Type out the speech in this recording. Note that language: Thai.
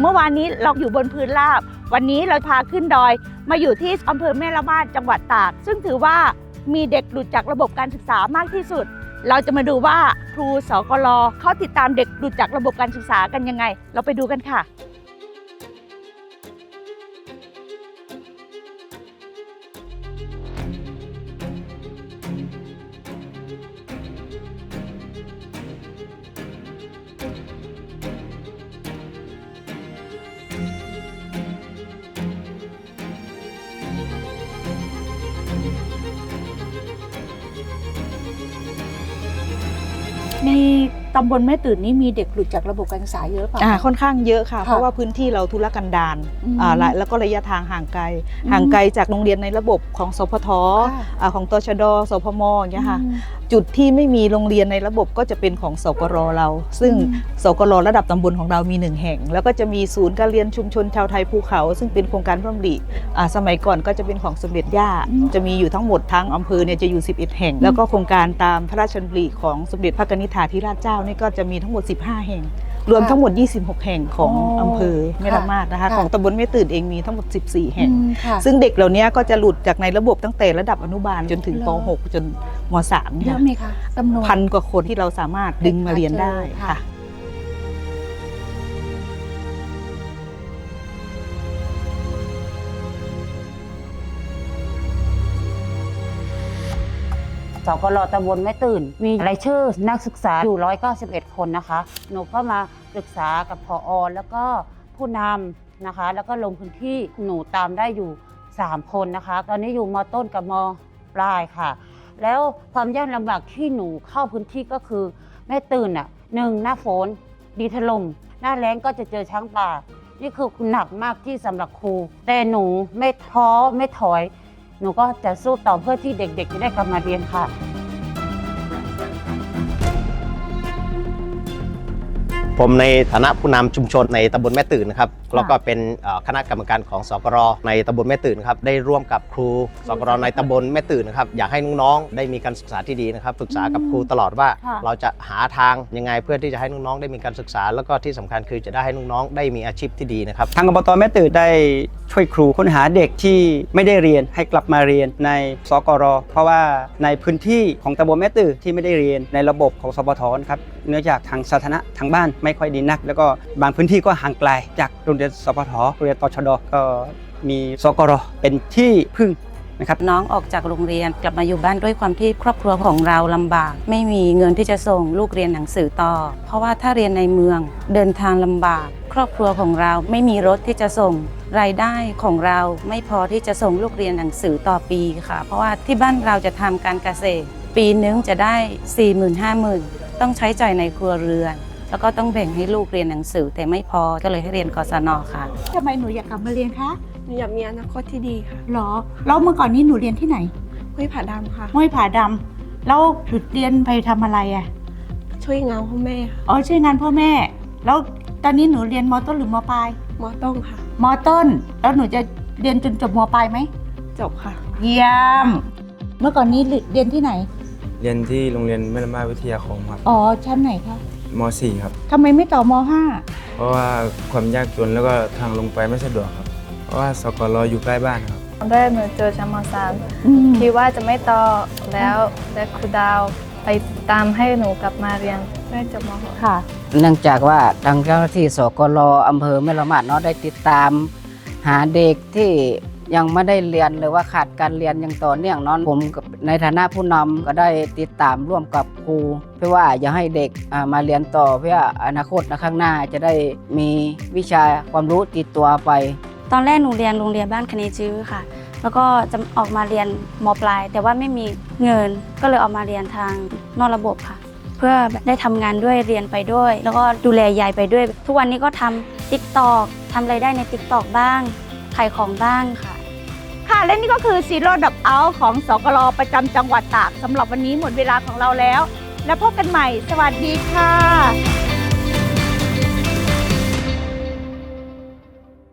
เมื่อวานนี้เราอยู่บนพื้นราบ วันนี้เราพาขึ้นดอย มาอยู่ที่อำเภอแม่ละมาดจังหวัดตาก ซึ่งถือว่ามีเด็กหลุดจากระบบการศึกษามากที่สุด เราจะมาดูว่าครูสกลเขาติดตามเด็กหลุดจากระบบการศึกษากันยังไง เราไปดูกันค่ะ ใน ตำบลแม่ตื่นนี้มีเด็กหลุดจากระบบการศึกษาเยอะเปล่า อ่าค่อนข้างเยอะค่ะค่ะ เพราะว่าพื้นที่เราทุรกันดารอืมอ่าและแล้วก็ระยะทางห่างไกลอืมห่างไกลจากโรงเรียนในระบบของสพทค่ะ อ่าของตชดสพมอย่างเงี้ยค่ะ อืม จุดที่ไม่มีโรงเรียนในระบบก็จะเป็นของสกรเรา ซึ่งอืม สกรระดับตำบลของเรามีหนึ่งแห่ง แล้วก็จะมีศูนย์การเรียนชุมชนชาวไทยภูเขา ซึ่งเป็นโครงการร่วมริอ่าสมัยก่อนก็จะเป็นของสมเด็จย่าอืมจะมีอยู่ทั้งหมดทั้งอำเภอเนี่ยจะอยู่ 11 แห่ง แล้วก็โครงการตามพระราชดำริของสมเด็จพระกนิษฐาธิราชเจ้านี่ก็จะมีทั้งหมด 15 แห่ง รวมทั้งหมด 26 แห่งของอ๋ออำเภอแม่ละมาดนะคะค่ะของตำบลแม่ตื่นเองมีทั้งหมด 14 แห่งอืมค่ะซึ่งเด็กเหล่านี้ก็จะหลุดจากในระบบตั้งแต่ระดับอนุบาลจนถึงเหรปอ .6 จนม .3 เยอะไหมคะจำนวนพันกว่าคนที่เราสามารถดึงมาเรียนได้ค่ะ สกลตำบลไม่ตื่น มีรายชื่อนักศึกษาอยู่ 191 คนนะคะ หนูก็มาปรึกษากับพออแล้วก็ผู้นำนะคะ แล้วก็ลงพื้นที่หนูตามได้อยู่ 3 คนนะคะ ตอนนี้อยู่มต้นกับมปลายค่ะ แล้วความยากลำบากที่หนูเข้าพื้นที่ก็คือแม่ตื่นอะหนึ่งหน้าฝนดีถล่มหน้าแล้งก็จะเจอช้างป่า นี่คือหนักมากที่สำหรับครู แต่หนูไม่ท้อไม่ถอย หนูก็จะสู้ต่อเพื่อที่เด็กๆจะได้กลับมาเรียนค่ะ ผมในฐานะผู้นำชุมชนในตำบลแม่ตื่นนะครับแล้วก็เป็นเอ่อคณะกรรมการของสกรในตำบลแม่ตื่นนะครับได้ร่วมกับครูสกรในตำบลแม่ตื่นนะครับอยากให้น้องๆได้มีการศึกษาที่ดีนะครับปรึกษากับครูตลอดว่าค่ะเราจะหาทางยังไงเพื่อที่จะให้น้องๆได้มีการศึกษา แล้วก็ที่สำคัญคือจะได้ให้น้องๆได้มีอาชีพที่ดีนะครับทางอบตแม่ตื่นได้ช่วยครูค้นหาเด็กที่ไม่ได้เรียนให้กลับมาเรียนในสกรเพราะว่าในพื้นที่ของตำบลแม่ตื่นที่ไม่ได้เรียนในระบบของสปทนะครับเนื่องจากทางสาธารณะทางบ้านไม่ค่อยดีนัก แล้วก็บางพื้นที่ก็ห่างไกลจากโรงเรียนสปทโรงเรียนตชดก็มีสกรเป็นที่พึ่งนะครับน้องออกจากโรงเรียนกลับมาอยู่บ้านด้วยความที่ครอบครัวของเราลำบาก ไม่มีเงินที่จะส่งลูกเรียนหนังสือต่อ เพราะว่าถ้าเรียนในเมืองเดินทางลำบาก ครอบครัวของเราไม่มีรถที่จะส่งรายได้ของเราไม่พอที่จะส่งลูกเรียนหนังสือต่อปีค่ะ เพราะว่าที่บ้านเราจะทำการเกษตร ปีนึงจะได้4 5 0,000 ต้องใช้จ่ายในครัวเรือน แล้วก็ต้องแบ่งให้ลูกเรียนหนังสือ แต่ไม่พอก็เลยให้เรียนกศนค่ะ ทำไมหนูอยากกลับมาเรียนคะหนูอยากมีอนาคตที่ดีค่ะหรอ แล้วเมื่อก่อนนี้หนูเรียนที่ไหนห้วยผาดำค่ะ ห้วยผาดำแล้วหยุดเรียนไปทำอะไรอะ ช่วยงานพ่อแม่ค่ะอ๋อช่วยงานพ่อแม่ แล้วตอนนี้หนูเรียนมต้นหรือมปลายมอต้องค่ะ มต้น แล้วหนูจะเรียนจนจบมปลายไหม จบค่ะ เยี่ยม เมื่อก่อนนี้เรียนที่ไหน เรียนที่โรงเรียนแม่ละมาดวิทยาคมครับอ๋อ ชั้นไหนคะม .4 ครับ ทำไมไม่ต่อมห้าเพราะว่าความยากจนแล้วก็ทางลงไปไม่สะดวกครับ เพราะว่าสกลอยู่ใกล้บ้านครับ ตอนแรกหนูเจอชั้นมสามอืมคิดว่าจะไม่ต่อแล้วแต่ครูดาวไปตามให้หนูกลับมาเรียนได้จบมหกค่ะ เนื่องจากว่าทางเจ้าหน้าที่สกลอำเภอแม่ละมาดเนาะได้ติดตาม หาเด็กที่ ยังไม่ได้เรียนหรือว่าขาดการเรียนอย่างต่อเนื่องนาะผมในฐานะผู้นำก็ได้ติดตามร่วมกับครู เพื่อว่าอย่าให้เด็กมาเรียนต่อเพื่ออนาคตในข้างหน้าจะได้มีวิชาความรู้ติดตัวไป ตอนแรกหนูเรียนโรงเรียนบ้านคณีจื้อค่ะ แล้วก็จะออกมาเรียนมปลาย แต่ว่าไม่มีเงินก็เลยออกมาเรียนทางนอกระบบค่ะ เพื่อได้ทำงานด้วยเรียนไปด้วย แล้วก็ดูแลยายไปด้วย ทุกวันนี้ก็ทำติ๊กตอกทำรายได้ในติ๊กตอกบ้างขายของบ้างค่ะ ค่ะและนี่ก็คือซีโร่ดับเอาของสกลประจำจังหวัดตากสำหรับวันนี้หมดเวลาของเราแล้ว แล้วพบกันใหม่ สวัสดีค่ะ